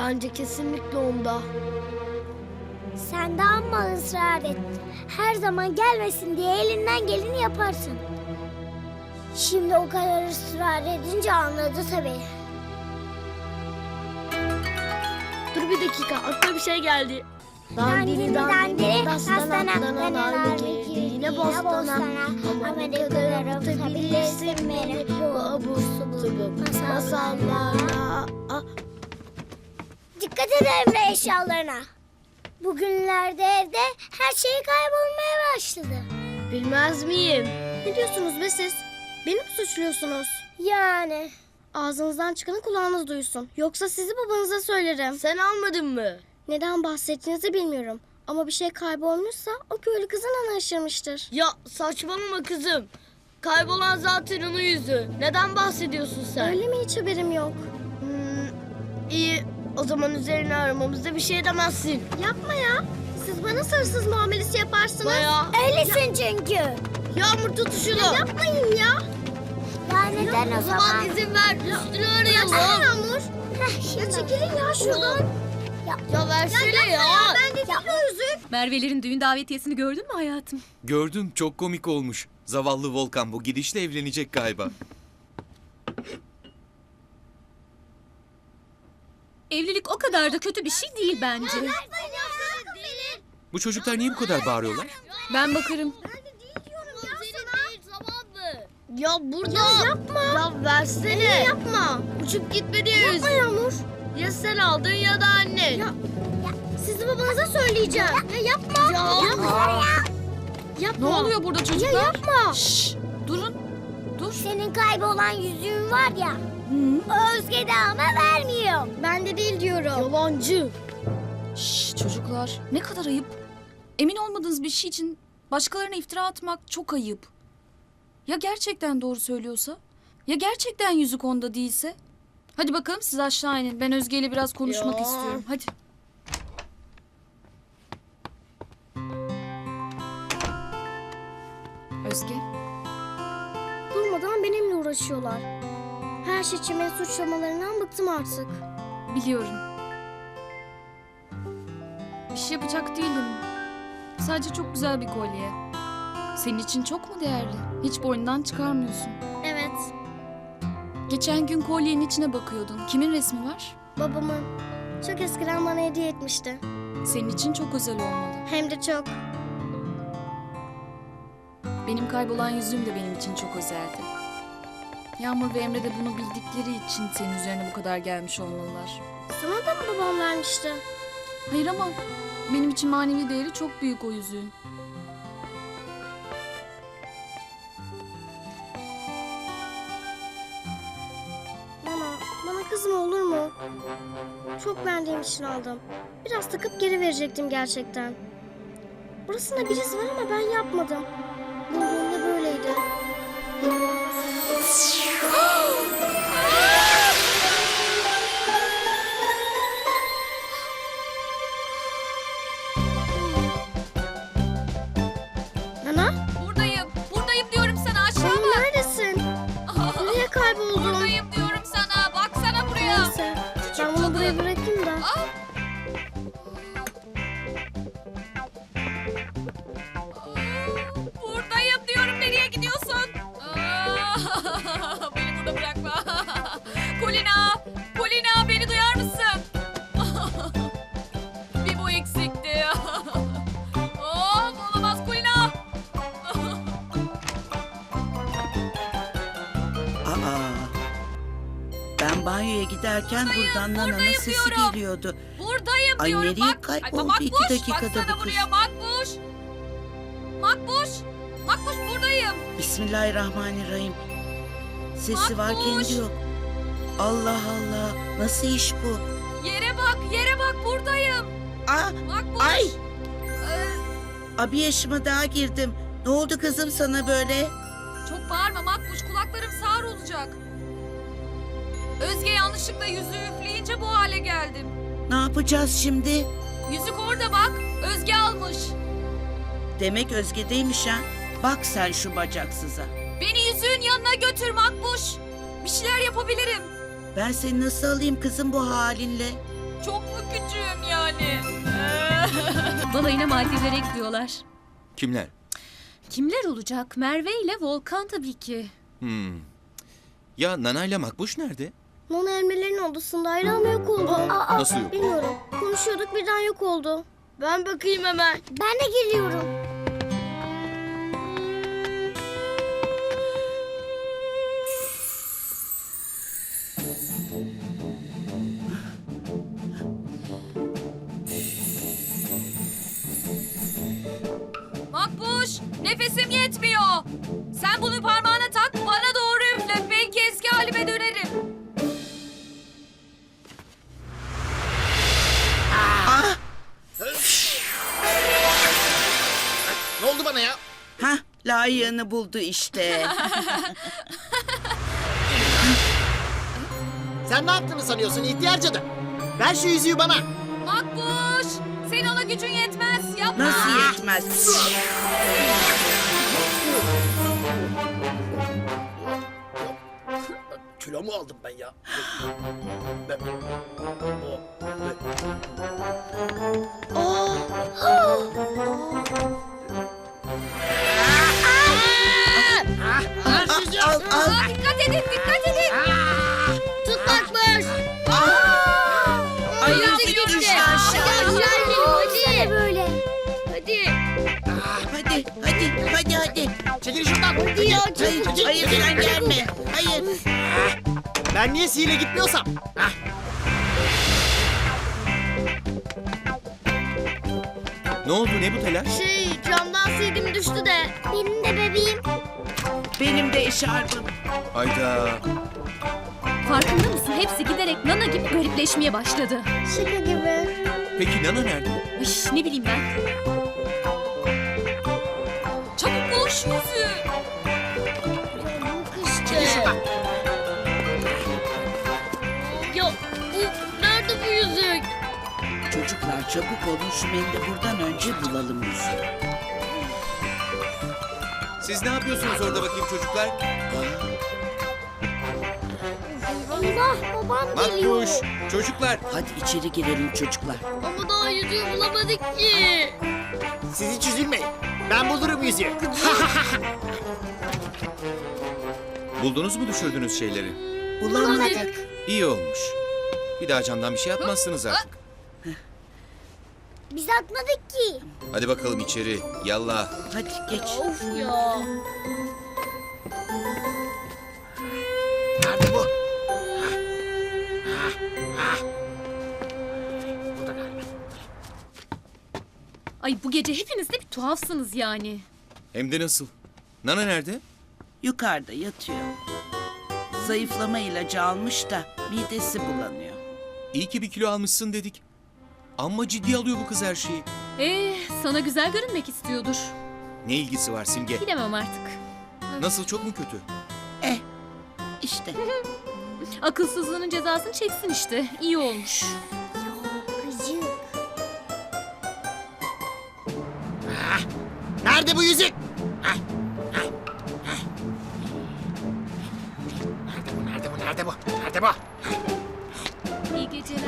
Bence kesinlikle onda. Sen de amma ısrar et. Her zaman gelmesin diye elinden geleni yaparsın. Şimdi o kadar ısrar edince anladı tabii. Dur bir dakika aklıma bir şey geldi. Dandini dandini, dastana, dastana, dana, dana, narlı girdi girdi yine bostana. kadar tutabilirsin beni bu abur subur masallarla. Dikkat et Emre eşyalarına. Bugünlerde evde her şey kaybolmaya başladı. Bilmez miyim? Ne diyorsunuz be siz? Beni mi suçluyorsunuz? Yani Ağzınızdan çıkanı kulağınız duysun. Yoksa sizi babanıza söylerim. Sen almadın mı? Neden bahsettiğinizi bilmiyorum. Ama bir şey kaybolmuşsa o köylü kızın ana aşırmıştır. Ya saçmalama kızım. Kaybolan zaten onun yüzü. Neden bahsediyorsun sen? Öyle mi hiç haberim yok? Hmm, iyi. O zaman üzerine aramamızda bir şey demezsin. Yapma ya. Siz bana hırsız muamelesi yaparsınız. Baya. öylesin çünkü. Yağmur tut şunu. Yapmayın ya. Ya neden o O zaman zaman? izin ver. Üstünü Ay arayalım. Yağmur. Heh, şimdi. Çekilin ya şuradan. Ya versene ya. Ben de değil o yüzük. Merve'lerin düğün davetiyesini gördün mü hayatım? Gördüm çok komik olmuş. Zavallı Volkan bu gidişle evlenecek galiba. Evlilik o kadar da kötü bir şey değil bence. Bu çocuklar niye bu kadar bağırıyorlar? Ben bakarım. Ya burada. Yapma. Ya versene. Yapma. Uçup gitme diye. Yapma Yağmur. Ya sen aldın ya da annen. Ya, Sizi babanıza söyleyeceğim. Ya yapma. Ya. Yapma. Yapma. Ne oluyor burada çocuklar? Ya yapma. Şşş, durun. Dur. Senin kaybolan yüzüğün var ya. Özge de ama vermiyor. Ben de değil diyorum. Yalancı. Şşş çocuklar. Ne kadar ayıp. Emin olmadığınız bir şey için başkalarına iftira atmak çok ayıp. Ya gerçekten doğru söylüyorsa? Ya gerçekten yüzük onda değilse? Hadi bakalım siz aşağı inin. Ben Özge ile biraz konuşmak Ya. istiyorum. Hadi. Özge. Durmadan benimle uğraşıyorlar. Her şey için beni suçlamalarından bıktım artık. Biliyorum. Bir şey yapacak değilim. Sadece çok güzel bir kolye. Senin için çok mu değerli? Hiç boynundan çıkarmıyorsun. Evet. Geçen gün kolyenin içine bakıyordun. Kimin resmi var? Babamın çok eskiden bana hediye etmişti. Senin için çok özel olmalı. Hem de çok. Benim kaybolan yüzüğüm de benim için çok özeldi. Yağmur ve Emre de bunu bildikleri için senin üzerine bu kadar gelmiş olmalılar. Sana da mı babam vermişti? Hayır ama benim için manevi değeri çok büyük o yüzüğün. Bana, bana kızma olur mu? Çok beğendiğim için aldım. Biraz takıp geri verecektim gerçekten. Burasında bir iz var ama ben yapmadım. Ben banyoya giderken buradan Nana'nın sesi diyorum. geliyordu. Buradayım Ay, diyorum. nereye Bak. kayboldu Makbuş, iki dakikada baksana bu kız? buraya Makbuş. Makbuş. Makbuş buradayım. Bismillahirrahmanirrahim. Sesi var Makbuş. kendi yok. Allah Allah. Nasıl iş bu? Yere bak, yere bak buradayım. Aa, Makbuş. ay. Ee, Abi yaşıma daha girdim. Ne oldu kızım sana böyle? çok bağırma Makbuş, kulaklarım sağır olacak. Özge yanlışlıkla yüzüğü üfleyince bu hale geldim. Ne yapacağız şimdi? Yüzük orada bak, Özge almış. Demek Özge'deymiş ha. Bak sen şu bacaksıza. Beni yüzüğün yanına götür Makbuş. Bir şeyler yapabilirim. Ben seni nasıl alayım kızım bu halinle? Çok mu küçüğüm yani? Balayına maddeler ekliyorlar. Kimler? Kimler olacak? Merve ile Volkan tabii ki. Hmm. Ya Nana ile Makbuş nerede? Nana elmelerin odasındaydı ama yok oldu. Nasıl yok? Bilmiyorum. Konuşuyorduk birden yok oldu. Ben bakayım hemen. Ben de geliyorum. Makbuş nefesim yetmiyor. Sen bunu parmağına layığını buldu işte. Sen ne yaptığını sanıyorsun ihtiyar cadı? Ver şu yüzüğü bana. Makbuş senin ona gücün yetmez. Yapma. Nasıl yetmez? Kilo mu aldım ben ya? Al al. Aa, dikkat edin dikkat edin. Tut Makbuş. Ay gitti işte aşağı. Hadi aşağı hadi. böyle? Hadi. Hadi hadi hadi hadi. Çekil şuradan. Hadi ya Hayır, çabuk hayır sen gelme. Hayır. Ben niye sihirle gitmiyorsam? Hah. Ne oldu ne bu telaş? Şey camdan silgim düştü de. Benim de bebeğim. Benim de eşarbım. Hayda. Farkında mısın? Hepsi giderek Nana gibi garipleşmeye başladı. Şaka gibi. Peki Nana nerede? Ay, ne bileyim ben. Çabuk bul şu şuradan. Ya bu nerede bu yüzük? Çocuklar çabuk olun şu mendili buradan önce bulalım yüzüğü. Siz ne yapıyorsunuz orada bakayım çocuklar? Eyvah babam geliyor. Makbuş, çocuklar. Hadi içeri girelim çocuklar. Ama daha yüzüğü bulamadık ki. Siz hiç üzülmeyin. Ben bulurum yüzüğü. Buldunuz mu düşürdüğünüz şeyleri? Bulamadık. İyi olmuş. Bir daha camdan bir şey atmazsınız artık. Biz atmadık ki. Hadi bakalım içeri. Yallah. Hadi geç. Of ya. Nerede bu? Burada galiba. Ay bu gece hepiniz de bir tuhafsınız yani. Hem de nasıl? Nana nerede? Yukarıda yatıyor. Zayıflama ilacı almış da midesi bulanıyor. İyi ki bir kilo almışsın dedik. Ama ciddi alıyor bu kız her şeyi. Ee, sana güzel görünmek istiyordur. Ne ilgisi var Simge? Bilemem artık. Nasıl çok mu kötü? Eh işte. Akılsızlığının cezasını çeksin işte. İyi olmuş. Gıcık. Nerede bu yüzük? Hah, hah, hah. Nerede bu? Nerede bu? Nerede bu? Nerede bu? İyi geceler.